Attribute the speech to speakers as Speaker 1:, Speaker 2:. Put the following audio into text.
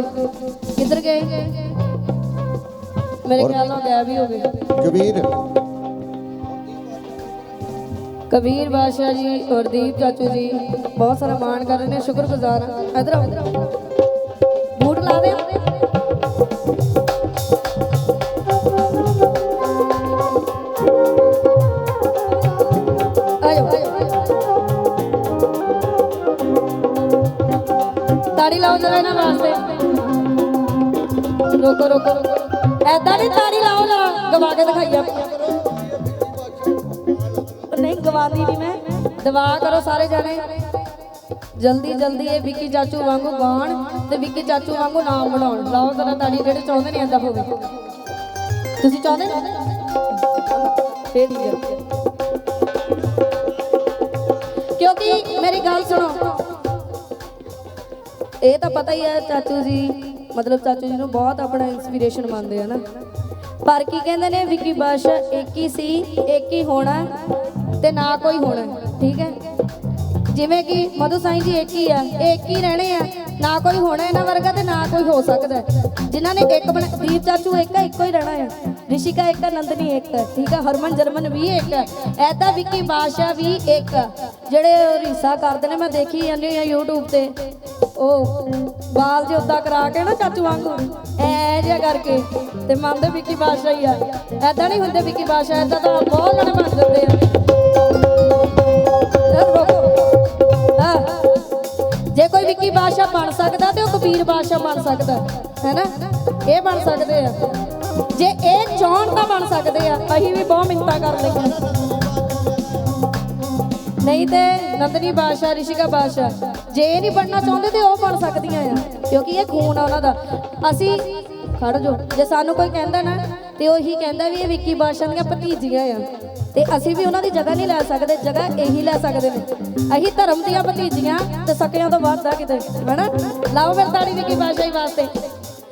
Speaker 1: ਜਰਾ ਰੋਕ ਕੇ ਕਿੱਧਰ ਗਏ ਮੇਰੇ ਖਿਆਲ ਨਾਲ ਗਾਇਬ ਹੀ ਹੋ ਗਏ
Speaker 2: ਕਬੀਰ
Speaker 1: ਕਬੀਰ ਬਾਦਸ਼ਾਹ ਜੀ ਔਰ ਦੀਪ ਚਾਚੂ ਜੀ ਬਹੁਤ ਸਾਰਾ ਮਾਣ ਕਰ ਰਹੇ ਨੇ ਸ਼ੁਕਰਗੁਜ਼ਾਰ ਹਾਂ ਇਧਰ ਆਓ ਬੂਟ ਲਾ ਦੇ ਆਇਓ ਰੋਕੋ ਰੋਕੋ ਐਦਾਂ ਨਹੀਂ ਤਾੜੀ ਲਾਓ ਨਾ ਗਵਾ ਕੇ ਦਿਖਾਈ ਆਪਾਂ ਨਹੀਂ ਗਵਾਦੀ ਨਹੀਂ ਮੈਂ। ਦਵਾ ਕਰੋ ਸਾਰੇ ਜਾਣੇ। ਜਲਦੀ ਜਲਦੀ ਇਹ ਵਿੱਕੀ ਚਾਚੂ ਵਾਂਗੂ ਗਾਣ ਤੇ ਵਿੱਕੀ ਚਾਚੂ ਵਾਂਗੂ ਨਾਮ ਬਣਾਉਣ। ਲਾਓ ਜ਼ਰਾ ਤਾੜੀ ਜਿਹੜੇ ਚਾਹੁੰਦੇ ਨੇ ਏਦਾਂ ਹੋਵੇ ਤੁਸੀਂ ਚਾਹੁੰਦੇ ਨੇ? ਫੇਰ ਕਿਉਂਕਿ ਮੇਰੀ ਗੱਲ ਸੁਣੋ। ਇਹ ਤਾਂ ਪਤਾ ਹੀ ਹੈ ਚਾਚੂ ਜੀ ਮਤਲਬ ਚਾਚੂ ਜੀ ਨੂੰ ਬਹੁਤ ਆਪਣਾ ਇਨਸਪੀਰੇਸ਼ਨ ਮੰਨਦੇ ਆ ਨਾ। ਪਰ ਕੀ ਕਹਿੰਦੇ ਨੇ, ਵਿੱਕੀ ਬਾਦਸ਼ਾਹ ਇੱਕ ਹੀ ਸੀ, ਇੱਕ ਹੀ ਹੋਣਾ ਤੇ ਨਾ ਕੋਈ ਹੋਣਾ, ਠੀਕ ਹੈ? ਜਿਵੇਂ ਕਿ ਮਧੂ ਸਾਈਂ ਜੀ ਇੱਕ ਹੀ ਆ, ਇਹ ਇੱਕ ਹੀ ਰਹਿਣੇ ਆ। ਨਾ ਕੋਈ ਹੋਣਾ ਇਹਨਾਂ ਵਰਗਾ ਤੇ ਨਾ ਕੋਈ ਹੋ ਸਕਦਾ ਹੈ। ਜਿਨ੍ਹਾਂ ਨੇ ਇੱਕ ਬਣਾ ਦੀਪ ਚਾਚੂ ਇੱਕ ਆ ਇੱਕੋ ਹੀ ਰਹਿਣਾ ਹੈ। ਰਿਸ਼ਿਕਾ ਇੱਕ ਆ ਨੰਦਨੀ ਇੱਕ ਹੈ, ਠੀਕ ਹੈ? ਹਰਮਨ, ਜਰਮਨ ਵੀ ਇੱਕ ਹੈ। ਐਦਾਂ ਵਿੱਕੀ ਬਾਦਸ਼ਾਹ ਵੀ ਇੱਕ ਆ। ਜਿਹੜੇ ਰੀਸਾ ਕਰਦੇ ਨੇ, ਮੈਂ ਦੇਖੀ ਜਾਂਦੀ ਹਾਂ YouTube ਤੇ। ਉਹ ਬਾਲ ਜੇ ਉਦਾਂ ਕਰਾ ਕੇ ਨਾ ਚਾਚੂ ਵਾਂਗੂ, ਐ ਜਿਹਾ ਕਰਕੇ। ਤੇ ਮੰਨਦੇ ਵਿੱਕੀ ਬਾਦਸ਼ਾਹ ਹੀ ਆ। ਐਦਾਂ ਨਹੀਂ ਹੁੰਦੇ ਵਿੱਕੀ ਬਾਦਸ਼ਾਹ, ਐਦਾਂ ਤਾਂ ਬਹੁਤ ਜਣੇ ਬਣ ਜਾਂਦੇ ਆ। ਬਣ ਸਕਦਾ ਤੇ ਉਹ ਕਬੀਰ ਬਾਦਸ਼ਾਹ ਬਣ ਸਕਦਾ, ਹੈਨਾ? ਇਹ ਬਣ ਸਕਦੇ ਆ। ਜੇ ਇਹ ਚਾਹਣ ਤਾਂ ਬਣ ਸਕਦੇ ਆ। ਅਸੀਂ ਵੀ ਬਹੁਤ ਮਿੰਤਾ ਕਰ ਲਈਆਂ। ਨਹੀਂ ਤੇ ਨੰਦਨੀ ਬਾਦਸ਼ਾਹ, ਰਿਸ਼ਿਕਾ ਬਾਦਸ਼ਾਹ, ਜੇ ਇਹ ਨਹੀਂ ਬਣਨਾ ਚਾਹੁੰਦੇ ਤੇ ਉਹ ਬਣ ਸਕਦੀਆਂ ਆ, ਕਿਉਂਕਿ ਇਹ ਖੂਨ ਆ ਉਹਨਾਂ ਦਾ। ਅਸੀਂ ਖੜ ਜੋ ਜੇ ਸਾਨੂੰ ਕੋਈ ਕਹਿੰਦਾ ਨਾ, ਤੇ ਉਹੀ ਕਹਿੰਦਾ ਵੀ ਇਹ ਵਿੱਕੀ ਬਾਦਸ਼ਾਹ ਦੀਆਂ ਭਤੀਜੀਆਂ ਆ। ਤੇ ਅਸੀਂ ਵੀ ਉਹਨਾਂ ਦੀ ਜਗ੍ਹਾ ਨਹੀਂ ਲੈ ਸਕਦੇ, ਜਗ੍ਹਾ ਇਹੀ ਲੈ ਸਕਦੇ ਨੇ। ਅਸੀਂ ਧਰਮ ਦੀਆਂ ਭਤੀਜੀਆਂ ਤੇ ਸਕਿਆਂ ਤੋਂ ਵੱਧ ਆ ਕਿਤੇ, ਹੈਨਾ? ਲਾਓ ਫਿਰ ਤਾੜੀ ਵਿੱਕੀ ਬਾਦਸ਼ਾਹੀ ਵਾਸਤੇ।